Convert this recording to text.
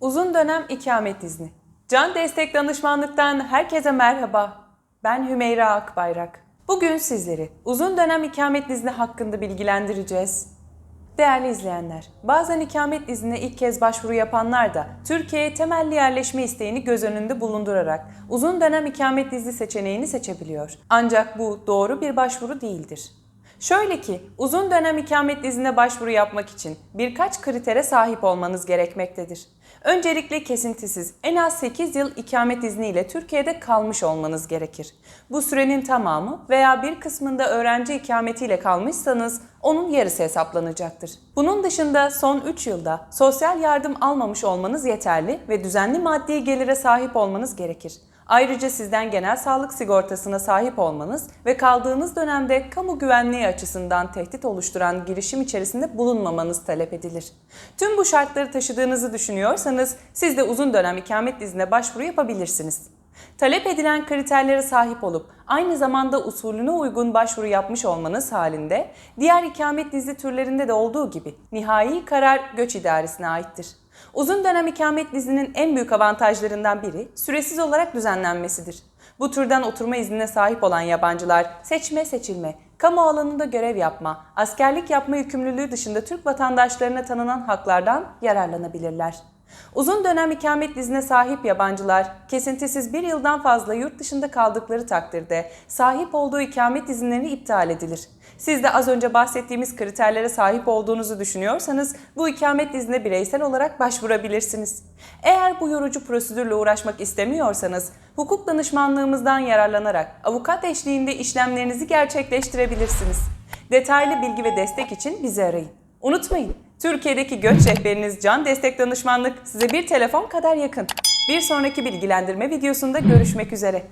Uzun dönem ikamet izni. Can Destek Danışmanlık'tan herkese merhaba. Ben Hümeyra Akbayrak. Bugün sizleri uzun dönem ikamet izni hakkında bilgilendireceğiz. Değerli izleyenler, bazen ikamet iznine ilk kez başvuru yapanlar da Türkiye'ye temelli yerleşme isteğini göz önünde bulundurarak uzun dönem ikamet izni seçeneğini seçebiliyor. Ancak bu doğru bir başvuru değildir. Şöyle ki, uzun dönem ikamet iznine başvuru yapmak için birkaç kritere sahip olmanız gerekmektedir. Öncelikle kesintisiz en az 8 yıl ikamet izniyle Türkiye'de kalmış olmanız gerekir. Bu sürenin tamamı veya bir kısmında öğrenci ikametiyle kalmışsanız onun yarısı hesaplanacaktır. Bunun dışında son 3 yılda sosyal yardım almamış olmanız yeterli ve düzenli maddi gelire sahip olmanız gerekir. Ayrıca sizden genel sağlık sigortasına sahip olmanız ve kaldığınız dönemde kamu güvenliği açısından tehdit oluşturan girişim içerisinde bulunmamanız talep edilir. Tüm bu şartları taşıdığınızı düşünüyorsanız siz de uzun dönem ikamet iznine başvuru yapabilirsiniz. Talep edilen kriterlere sahip olup aynı zamanda usulüne uygun başvuru yapmış olmanız halinde diğer ikamet izni türlerinde de olduğu gibi nihai karar göç idaresine aittir. Uzun dönem ikamet izninin en büyük avantajlarından biri süresiz olarak düzenlenmesidir. Bu türden oturma iznine sahip olan yabancılar seçme seçilme, kamu alanında görev yapma, askerlik yapma yükümlülüğü dışında Türk vatandaşlarına tanınan haklardan yararlanabilirler. Uzun dönem ikamet iznine sahip yabancılar kesintisiz bir yıldan fazla yurt dışında kaldıkları takdirde sahip olduğu ikamet izinleri iptal edilir. Siz de az önce bahsettiğimiz kriterlere sahip olduğunuzu düşünüyorsanız bu ikamet iznine bireysel olarak başvurabilirsiniz. Eğer bu yorucu prosedürle uğraşmak istemiyorsanız hukuk danışmanlığımızdan yararlanarak avukat eşliğinde işlemlerinizi gerçekleştirebilirsiniz. Detaylı bilgi ve destek için bizi arayın. Unutmayın, Türkiye'deki göç rehberiniz Can Destek Danışmanlık size bir telefon kadar yakın. Bir sonraki bilgilendirme videosunda görüşmek üzere.